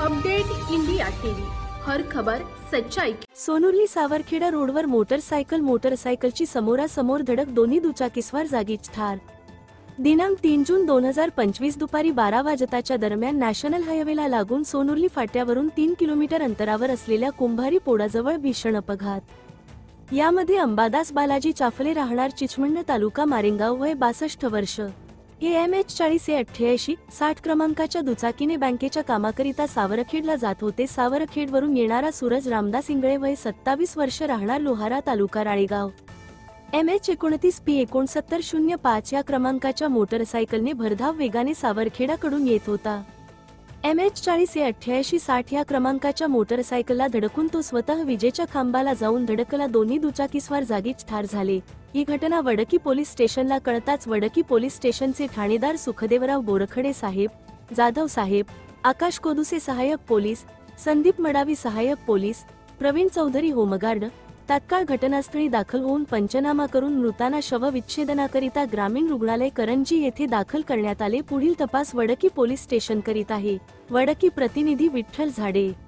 Update India TV. हर खबर सच्चाई की सावरखेडा रोडवर मोटरसायकल मोटरसायकलची समोरासमोर धडक दोन्ही दुचाकीस्वार जागीच ठार. दिनांक तीन जून दोन हजार पंचवीस दुपारी बारा वाजताच्या दरम्यान नॅशनल हायवेला लागून सोनुर्ली फाट्यावरून तीन किलोमीटर अंतरावर असलेल्या कुंभारी पोडाजवळ भीषण अपघात. यामध्ये अंबादास बालाजी चाफले राहणार चिचमंड तालुका मारेंगाव वय बासष्ट वर्ष. एम एच चाळीस ए अठ्ठ्याऐंशी साठ क्रमांकाच्या दुचाकीने बँकेच्या कामाकरिता सावरखेडला जात होते. सावरखेडवरून येणारा सूरज रामदास इंगळे वय सत्तावीस वर्ष राहणार लोहारा तालुका राळेगाव. एम एच एकोणतीस पी एकोणसत्तर शून्य पाच या क्रमांकाच्या मोटरसायकलने भरधाव वेगाने सावरखेडाकडून येत होता. एम एच चाळीस या अठ्ठ्याऐंशी साठ या क्रमांकाच्या मोटरसायकलला धडकून तो स्वतः विजेच्या खांबाला जाऊन धडकला. दोन्ही दुचाकीस्वार जागीच ठार झाले. ही घटना वडकी पोलीस स्टेशनला कळताच वडकी पोलीस स्टेशनचे ठाणेदार सुखदेवराव बोरखडे साहेब जाधव साहेब आकाश कोदुसे सहाय्यक पोलीस संदीप मडावी सहाय्यक पोलीस प्रवीण चौधरी होमगार्ड तात्काळ घटनास्थळी दाखल होऊन पंचनामा करून मृतांना शवविच्छेदनाकरिता ग्रामीण रुग्णालय करंजी येथे दाखल करण्यात आले. पुढील तपास वडकी पोलीस स्टेशन करीत आहे. वडकी प्रतिनिधी विठ्ठल झाडे.